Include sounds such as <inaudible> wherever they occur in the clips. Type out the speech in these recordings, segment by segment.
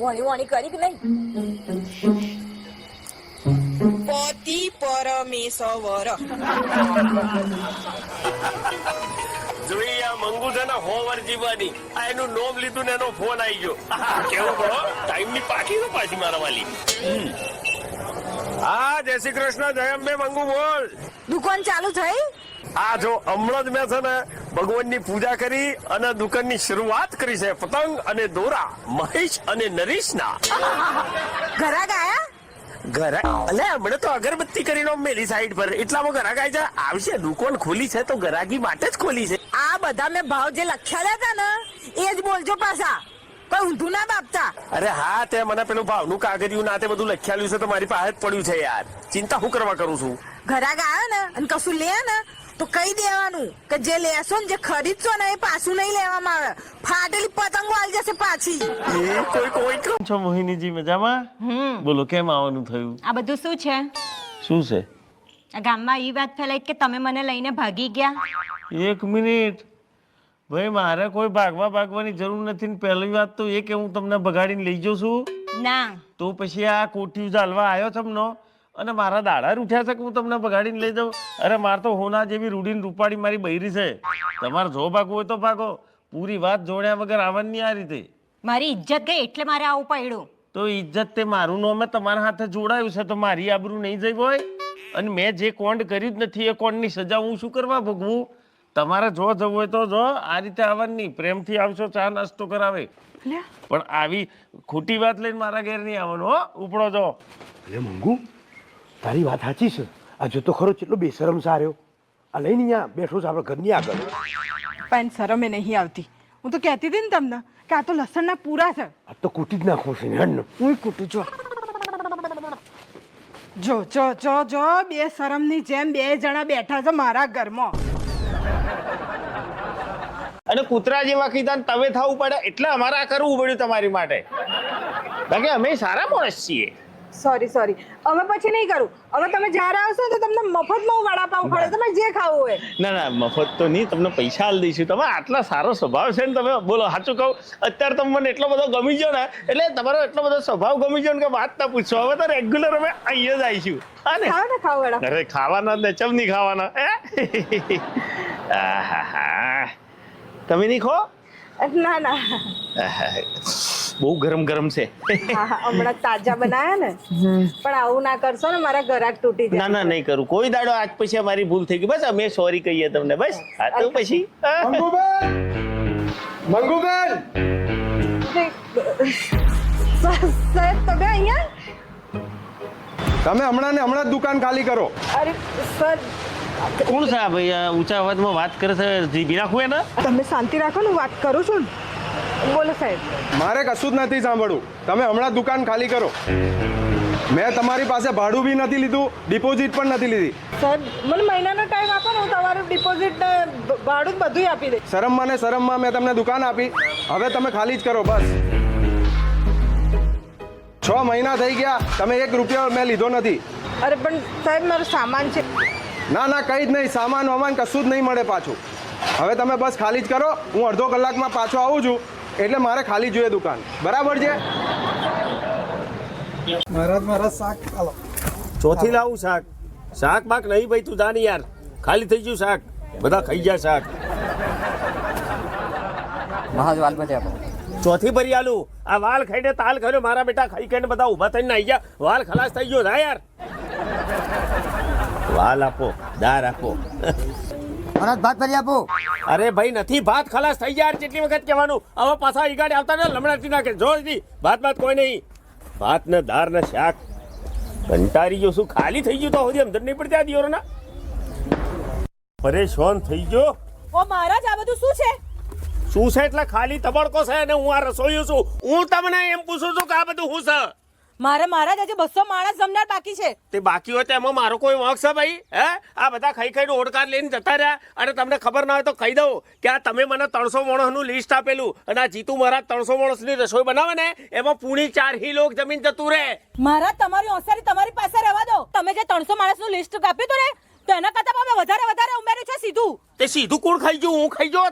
વણી વણી કરી કે નહીં? પતિ પરમેશ્વર. જોઈ આ મંગુ છે ને હોવર જીવાની આ એનું નોમ લીધું ને એનો ફોન આવી ગયો. કેવું કહો ટાઈમની પાકી તો પાછી મારા વાલી. હા જય શ્રી કૃષ્ણ જય અંબે મંગુ બોલ. દુકાન ચાલુ થઈ? આ જો હમણાં જ મેં છે ને ભગવાનની પૂજા કરી અને દુકાનની શરૂઆત કરી છે. પતંગ અને દોરા મહેશ અને નરેશના. ઘરા આયા ઘર અલે હમણે તો અગરબત્તી કરીને મેલી સાઈડ પર. એટલામાં ઘરાક આવી જાય આવશે દુકાન ખોલી છે તો ગરાગી માટે જ ખોલી છે. આ બધા મેં ભાવ જે લખ્યા હતા ને એ જ બોલજો પાછા. કોઈ ઊંધું ના બાપતા. અરે હા તે મને પેલું ભાવનું કાગળિયું ના તે બધું લખ્યાલું છે તો મારી પાસે જ પડ્યું છે યાર. ચિંતા હું કરવા કરું છું? ઘરા ગાયો ને અને કશું લે ને તો કહી દેવાનું કે જે લેશો ને જે ખરીદશો ને એ પાછું નહીં લેવામાં આવે. ફાટેલી પતંગો આવી જશે પાછી. એ કોઈ કોઈ કેમ છો મોહિનીજી મજામાં? બોલો કેમ આવવાનું થયું? આ બધું શું છે? શું છે? આ ગામમાં એ વાત ફેલાઈ કે તમે મને લઈને ભાગી ગયા? એક મિનિટ. ભાઈ મારે કોઈ ભાગવા ભાગવાની જરૂર નથી ને પહેલી વાત તો એ કે હું તમને ભગાડીને લઈ જઉં છું. ના. તો પછી આ કોઠી ચાલવા આવ્યો તમનો અને મારા દાડા રૂઠ્યા છે કે હું તમને ભગાડીને લઈ જાઉં? અરે માર તો હોના જેવી રૂડીને રૂપાડી મારી બૈરી છે. તમારે જો ભાગવું હોય તો ભાગો. પૂરી વાત જોડ્યા વગર આવવાની નહીં આ રીતે. મારી ઇજ્જત ગઈ એટલે મારે આવું પડ્યું તો ઇજ્જત તે મારું નામે તમારા હાથે જોડાયું છે તો મારી આબરૂ નહીં જઈ હોય? અને મેં જે કોન્ડ કર્યું જ નથી એ કોન્ડની સજા હું શું કરવા ભોગવું? તમારે જો જવું હોય તો જો આ રીતે આવવાની નહીં પ્રેમથી આવશો ચા નાસ્તો કરાવે. પણ આવી ખોટી વાત લઈને મારા ઘેર નહીં આવવાનું હો. ઉપડો જો. એ મંગુ તારી વાત સાચી છે. આ જોતો ખરો કેટલો બેશરમ સાર્યો. આ લઈને અહીંયા બેઠો છે આપણે ઘરની આગળ. પણ શરમે નહીં આવતી. હું તો કહેતી હતી ને તમને કે આ તો લસણના પૂરા છે. આ તો કૂટી જ નાખવો છે ને હેડ હું કૂટું જો જો જો જો જો બે શરમની જેમ બે જણા બેઠા છે મારા ઘરમાં. અને કૂતરા જેવા કીધા તમે થવું પડે એટલે અમારે આ કરવું પડ્યું તમારી માટે. કારણ કે અમે સારા માણસ છીએ. સોરી સોરી અમે પછી નહીં કરું. હવે તમે જ્યારે આવશો તો તમને મફતમાં હું વડાપાવ ખવડે તમે જે ખાવું હોય. ના ના મફત તો નહીં તમને પૈસા આલ દઈશું. તમે આટલા સારો સ્વભાવ છે ને તમે બોલો સાચું કહું અત્યારે તમે મને એટલો બધો ગમી ગયો ને એટલે તમારો એટલો બધો સ્વભાવ ગમી ગયો ને કે વાત ના પૂછો. હવે તો રેગ્યુલર અમે અહીંયા જ આવીશું. હા ને? ખાઓ વડા અરે ખાવાના ને ચમ નહીં ખાવાના? હે? આહાહા. તમે નહીં ખો? ના ના. બહુ ગરમ ગરમ છે. હમણાં તાજા બનાયા ને? પણ આવું ના કરશો ને મારા ગરાક તૂટી જાય. ના નહીં કરું. કોઈ દાડો આજ પછી અમારી ભૂલ થઈ ગઈ. બસ અમે સોરી કહીએ તમને. બસ હા તો પછી. મંગુબેન! મંગુબેન! સાહેબ તમે અહીંયા? તમે હમણાં ને હમણાં જ દુકાન ખાલી કરો. અરે સર. કોણ સાહેબ ઊંચા અવાજમાં વાત કરે છે? જીભી રાખું એના? તમે શાંતિ રાખો ને વાત કરું છું ને. બોલો સાહેબ. મારે કશું જ નથી સાંભળવું. તમે હમણાં દુકાન ખાલી કરો. મેં તમારી પાસે ભાડું બી નથી લીધું ડિપોઝિટ પણ નથી લીધી. સાહેબ મને મહિનાનો ટાઈમ આપો ને હું તમારું ડિપોઝિટ ભાડું બધું આપી દઈશ. શરમમાં ને શરમમાં મેં તમને દુકાન આપી. હવે તમે ખાલી જ કરો બસ. છ મહિના થઈ ગયા તમે એક રૂપિયો મેં લીધો નથી. અરે પણ સાહેબ મારો સામાન છે. ના ના કંઈ જ નહીં. સામાન વામાન કશું જ નહીં મળે પાછું. હવે તમે બસ ખાલી જ કરો. હું અડધો કલાકમાં પાછો આવું છું. એટલે મારે ખાલી જોઈએ દુકાન. બરાબર છે? ચોથી લાવું શાક. શાક બાક નહીં ભાઈ તું જાણી યાર. ખાલી થઈ ગયું શાક. બધા ખાઈ ગયા શાક. ચોથી ભરી આલું. આ વાલ ખાઈને તાલ ખાયો મારા બેટા ખાઈ ખાઈને બધા ઊભા થઈને આવી ગયા. વાલ ખલાસ થઈ ગયો. ના યાર. વાલ આપો દાર આપો. અરે ભાઈ નથી ભાત ખલાસ થઈ ગયા કેટલી વખત કહેવાનું? હવે પાછા ઈ આવતા ને લમણાથી નાખે જો દી ભાત ભાત કોઈ નહીં. ભાત ને દાર ને શાક. કંટારી ગયો શું ખાલી થઈ ગયું તો હજી અંદર નહીં પડતી આ દિયોરના. પરેશાન થઈ ગયો. ઓ મહારાજ આ બધું શું છે? શું છે એટલે ખાલી તબડકો છે અને હું આ રસોઈયો છું. હું તમને એમ પૂછું છું કે આ બધું હું છે? મારે મહારાજ આજે બસો માણસ જમનાર બાકી છે. તે બાકી હોય તો એમાં મારો કોઈ વાંક છે ભાઈ? હે? આ બધા ખાઈ ખાઈને ઓડકાર લઈને જતા રહ્યા. અને તમને ખબર ના હોય તો કહી દઉં કે આ તમે મને ત્રણસો માણસનું લિસ્ટ આપેલું. અને આ જીતુ મહારાજ ત્રણસો માણસની રસોઈ બનાવે ને એમાં પૂણી ચાર હી લોક જમીન જતું રહે. મહારાજ તમારી હોશિયારી તમારી પાસે રહેવા દો. તમે જે ત્રણસો માણસનું લિસ્ટ આપ્યું હતું ને તો એના કરતા અમે વધારે વધારે ઉમેર્યું છે સીધું. તે સીધું કોણ ખાઈ ગયું? હું ખાઈ ગયો.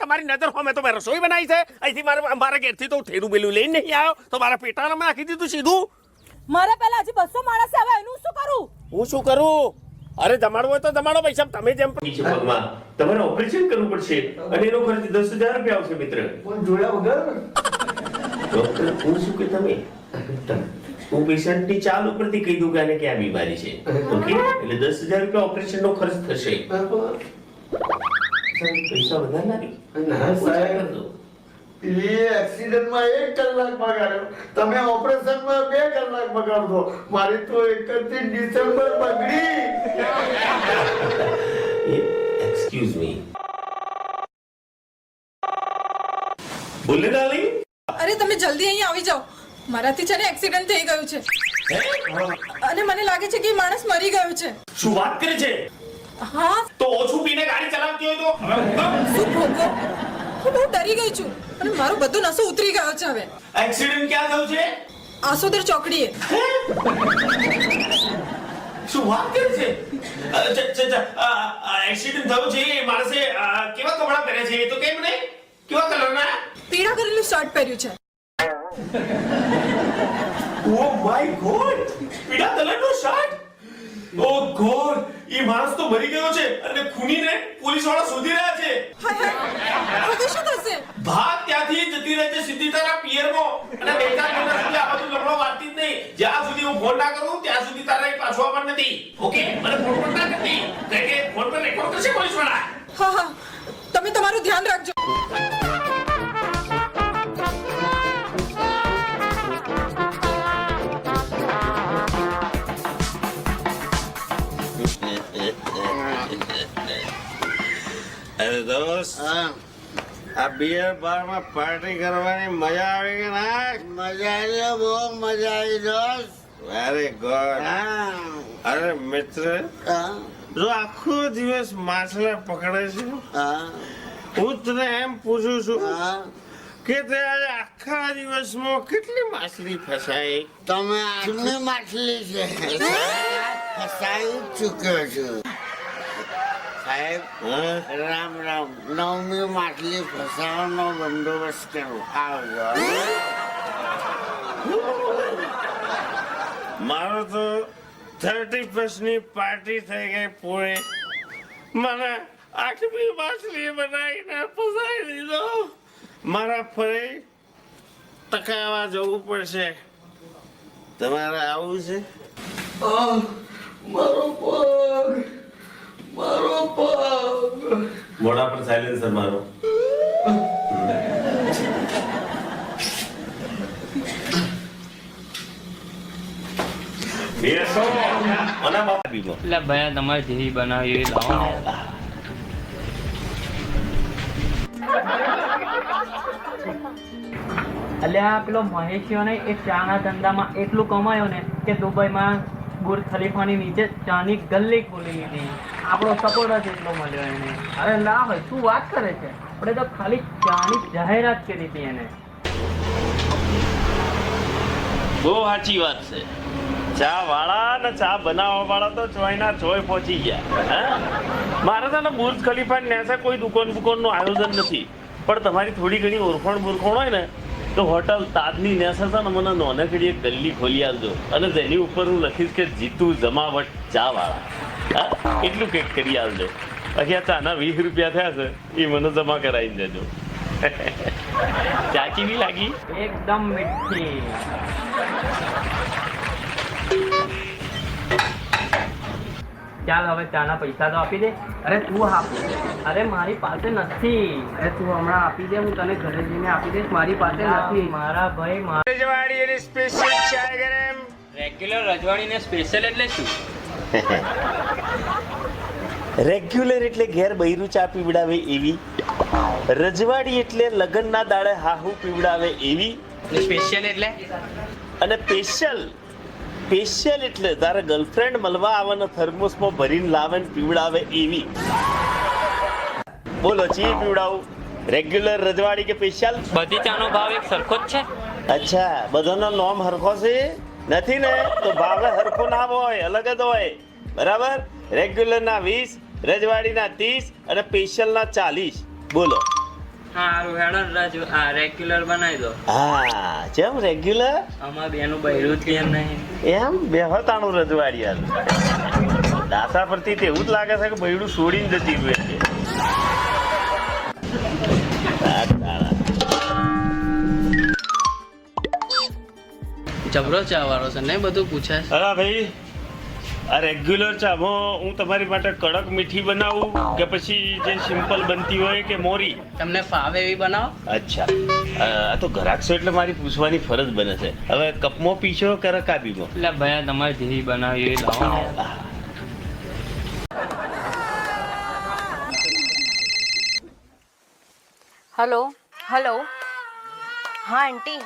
તમારી નજર હોમે તો મેં રસોઈ બનાવી છે. અહીંથી મારે મારા ઘેરથી તો થેરું બેલું લઈને નહીં આવ્યો. તો મારા પેટામાં નાખી દીધું સીધું. મારે પહેલા હજી બસો માણસ આવે એનું શું કરું? હું શું કરું? અરે જમાડવું હોય તો જમાડો પૈસા તમે જેમ પગમાં તમારે ઓપરેશન કરવું પડશે. અને એનો ખર્ચ દસ હજાર રૂપિયા આવશે મિત્ર. જોયા વગર? ડોક્ટર હું શું કે તમે? હું પેશન્ટની ચાલ ઉપરથી કહી દઉં કે આને ક્યાં બીમારી છે. ઓકે એટલે દસ હજાર રૂપિયા ઓપરેશનનો ખર્ચ થશે. સાહેબ, પૈસા વધારે લાગે ના, સાહેબ. એ એક્સિડન્ટમાં એક કલાક બગાડ્યો તમે ઓપરેશનમાં બે કલાક બગાડશો મારી તો એકત્રીસ ડિસેમ્બર બગડી એક્સક્યુઝ મી બોલે ડાર્લિંગ અરે તમે જલ્દી અહીં આવી જાઓ. મારાથી છે ને એક્સિડન્ટ થઈ ગયું છે. અને મને લાગે છે કે માણસ મરી ગયો છે. શું વાત કરે છે? હા. તો ઓછું પીને ગાડી ચલાવતી હોય તો હું બહુ ડરી ગઈ છું. અને મારો બધો નસો ઉતરી ગયો છે હવે. એક્સિડન્ટ ક્યાં થયો છે? આસોદર ચોકડીએ. શું વાત કરે છે? એક્સિડન્ટ થયો છે એ માણસે કેવા કપડાં પહેર્યા છે એ તો કેમ નહીં? કેવા કલરના? પીળા કલરનું શર્ટ પહેર્યું છે. ઓ માય ગોડ પીળા કલરનો શર્ટ ઓ ગોડ એ માણસ તો મરી ગયો છે અને ખૂનીને પોલીસવાળા શોધી રહ્યા છે. હવે શું થશે? ભાગ ત્યાંથી જતી રહે છે સીધી તારા પિયરમાં અને બે ચાર મહિના સુધી આ બધું લફડો વાંચતી જ નહીં. જ્યાં સુધી હું ફોન ના કરું ત્યાં સુધી તારા એ પાછો આવવાનું નથી. ઓકે? મને ફોન પણ ના કરતી. કે ફોન પર રેકોર્ડ કરશે પોલીસવાળા હા હા. તમે તમારું ધ્યાન રાખજો. દોસ્ત. આ બિયર બારમાં પાર્ટી કરવાની મજા આવી કે ના? મજા આવી બહુ મજા આવી દોસ્ત. વેરી ગુડ અરે મિત્ર જો આખો દિવસ માછલા પકડે છે હું. તને એમ પૂછું છું કે તે આજે આખા દિવસમાં કેટલી માછલી ફસાઈ? તમે આટલી માછલી છે. <laughs> ફસાઈ ચૂક્યો છું. સાહેબ હા? રામ રામ. નવમી માટલી ફસાવાનો બંદોબસ્ત કરો. આવજો. મારો તો થર્ટી ફર્સ્ટની પાર્ટી થઈ ગઈ પૂરી. મને આઠમી માછલી બનાવીને ફસાઈ દીધો. મારા ફરી ટકાવા જવું પડશે. તમારે આવું છે? મારો પગ. મારો પગ મોઢા પર સાયલેન્સર મારો. એટલે ભાઈ તમારે જેવી બનાવી એવી લાવો. ને આ પેલો મહેશિયો ને એ ચાના ધંધામાં એટલું કમાયો ને કે દુબઈમાં બુર્જ ખલીફાની નીચે ચાની ગલ્લી ખોલી લીધી. આપણો સપોર્ટ જ એટલો મળ્યો એને. અરે ના હોય શું વાત કરે છે. આપણે તો ખાલી ચાની જાહેરાત કરી હતી એને. બહુ સાચી વાત છે. ચા વાળા ને ચા બનાવવા વાળા તો ચોય ના ચોય પહોંચી ગયા? મારે તો બુર્જ ખલીફા નેસે કોઈ દુકાન બુકાનનું આયોજન નથી. પણ તમારી થોડી ઘણી ઓરખોણ બુરખોણ હોય ને, તો હોટલ તાજની નેસે છે ને મને નોનકડી એક ગલ્લી ખોલી આપજો. અને તેની ઉપર હું લખીશ કે જીતુ જમાવટ ચા વાળા? એટલું કંઈક કરી આવજે બાકી આ ચાના વીસ રૂપિયા થયા છે એ મને જમા કરાવી દેજો. ચા કેવી લાગી? એકદમ મીઠી. ચાલ હવે ચાના પૈસા તો આપી દે. અરે તું આપ અરે મારી પાસે નથી. અરે તું હમણાં આપી દે હું તને ઘરે જઈને આપી દઈશ. મારી પાસે નથી. મારા ભાઈ રજવાડી એની સ્પેશિયલ ચાય ગરમ. રેગ્યુલર રજવાડીને સ્પેશિયલ એટલે શું? <laughs> રેગ્યુલર એટલે ઘેર બૈરું ચા પીવડાવે એવી. રજવાડી એટલે લગ્નના દાડે હાહુ પીવડાવે એવી. સ્પેશિયલ એટલે? અને સ્પેશિયલ સ્પેશિયલ એટલે તારે ગર્લફ્રેન્ડ મળવા આવે ને થર્મોસમાં ભરીને લાવે ને પીવડાવે એવી. બોલો ચી પીવડાવું? રેગ્યુલર રજવાડી કે સ્પેશિયલ બધી ચાનો ભાવ એક સરખો જ છે. અચ્છા બધાનો નોમ હરખો છે? નથી ને? તો ભાવે હરખો ના હોય અલગ જ હોય. બરાબર? રેગ્યુલર ના વીસ રજવાડીના ત્રીસ અને સ્પેશિયલ ના ચાલીસ. બોલો. હા હેડો ને રાજુ. આ રેગ્યુલર બનાવી દો. હા જેમ રેગ્યુલર આમાં બેનું બૈરું કેમ નહીં? એમ? બેહતાણું રજવાડી યાર દાસા પરથી તેવું જ લાગે છે કે બૈરું છોડીને જતી રહ્યું છે. જબરો ચા વાળો છે ને બધું પૂછે અરે ભાઈ આ રેગ્યુલર ચામાં હું તમારી માટે કડક મીઠી બનાવું કે પછી જે સિમ્પલ બનતી હોય કે મોરી? તમને ફાવે એવી બનાવો? અચ્છા. આ તો ઘરાક છો એટલે મારી પૂછવાની ફરજ બને છે. હવે કપમાં પીશો કે રકાબીમાં? એટલે ભાઈ તમારે જેવી બનાવી એ લાવો. હલો હલો હા આંટી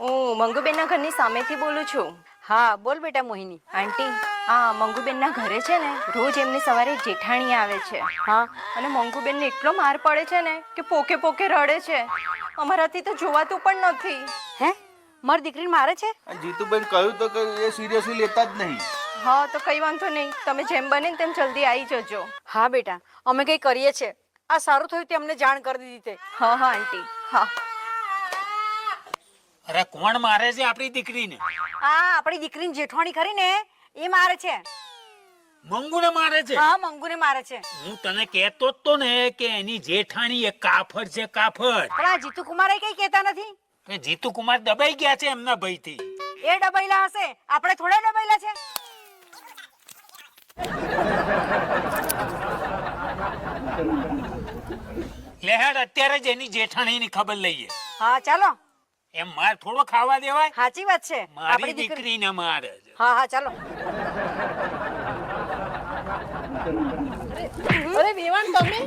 હું મંગુબેનના ઘરની સામેથી બોલું છું. હા બોલ બેટા મોહિની. આંટી આ મંગુબેનના ઘરે છે ને રોજ એમની સવારે જેઠાણી આવે છે. હા. અને મંગુબેનને એટલો માર પડે છે ને કે પોકે પોકે રડે છે. અમારાથી તો જોવાતું પણ નથી. હે? મારી દીકરીને મારે છે? જીતુબેન કહ્યું તો કે એ સિરિયસલી લેતા જ નહીં. હા તો કઈ વાંધો નહીં. તમે જેમ બને ને તેમ જલ્દી આવી જજો. હા બેટા. અમે કંઈ કરીએ છે આ સારું થયું તે અમને જાણ કરી દીધી તે. હા હા આંટી. હા. અરે કોણ મારે છે આપણી દીકરીને? આ આપણી દીકરીની જેઠવાણી ખરી ને એ મારે છે. મંગુને મારે છે? હા મંગુને મારે છે. હું તને કહેતો જ તો ને કે એની જેઠાણી એ કાફર છે કાફર. પણ આ જીતુ કુમાર કઈ કહેતા નથી? કે જીતુ કુમાર દબાઈ ગયા છે એમના ભયથી. એ ડબૈલા હશે. આપણે થોડા ડબૈલા છે. લેહડ અત્યારે જ એની જેઠાણીની ખબર લઈએ. હા ચાલો. એમ માર થોડો ખાવા દેવાય? સાચી વાત છે. મારી દીકરી દીકરીને મારે હા હા ચાલો. અરે વેવાન તમે?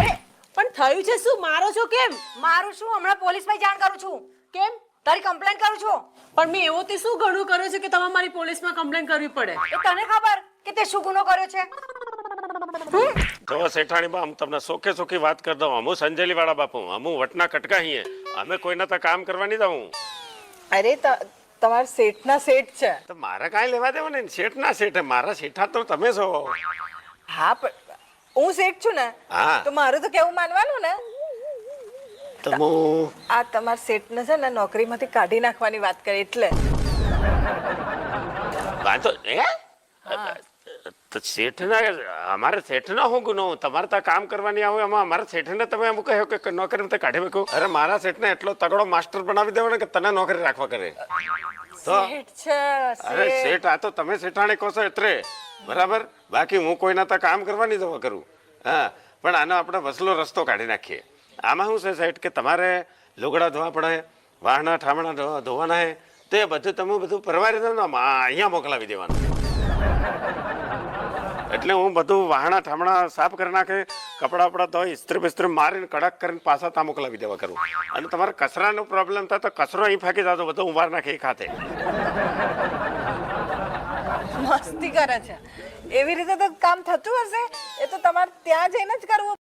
અરે પણ થયું છે શું? મારો છો કેમ? મારું શું? હમણાં પોલીસમાં જાણ કરું છું. કેમ? તારી કમ્પ્લેન કરું છું. પણ મેં એવો તે શું ઘણું કર્યું છે કે તમારે મારી પોલીસમાં કમ્પ્લેન કરવી પડે? એ તને ખબર કે તે શું ગુનો કર્યો છે? તો શેઠાણી બા હું તમને સોખે સોખી વાત કર દઉં. અમુ સંજેલી વાળા બાપુ અમુ વટના કટકા hier અમે કોઈના તો કામ કરવા નહીં દઉં અરે તમારા શેઠના શેઠ છે. તો મારે કાંઈ લેવા દેવા ને? શેઠ ના શેઠ મારા શેઠા તો તમે છો. હા પણ હું શેઠ છું ને હા. તો મારું તો કેવું માનવાનું ને? તમો હું આ તમારા શેઠને છે ને નોકરીમાંથી કાઢી નાખવાની વાત કરી એટલે. વાંધો એ તો શેઠના અમારે શેઠના શું ગુનો? તમારે ત્યાં કામ કરવાની આવે એમાં અમારા શેઠને તમે એમ કહ્યો કે નોકરી તો કાઢી મૂક્યું અરે મારા શેઠને એટલો તગડો માસ્ટર બનાવી દેવાનો કે તને નોકરી રાખવા કરે. તો છે અરે શેઠ. આ તો તમે શેઠાણી કહો છો એટલે. બરાબર? બાકી હું કોઈના ત્યાં કામ કરવાની જવા કરું. હા પણ આનો આપણે વસલો રસ્તો કાઢી નાખીએ. આમાં શું છે શેઠ કે તમારે લુગડા ધોવા પડે વાહના ઠામણા ધોવા- ધોવાના હે તે બધું તમે બધું પરવારી દો ને આમાં અહીંયા મોકલાવી દેવાનું. એટલે હું બધું વાહણા ઠામણા સાફ કરી નાખે, કપડા બપડા ધોઈ ઇસ્ત્રી બિસ્ત્રી મારીને કડક કરીને પાછા ત્યાં મોકલાવી દેવા કરું. અને તમારે કચરાનો પ્રોબ્લેમ થાય તો કચરો અહીં ફેંકી જતો બધો ઉભાર નાખે ખાતે. મસ્તી કરે છે. એવી રીતે તો કામ થતું હશે? એ તો તમારે ત્યાં જઈને જ કરવું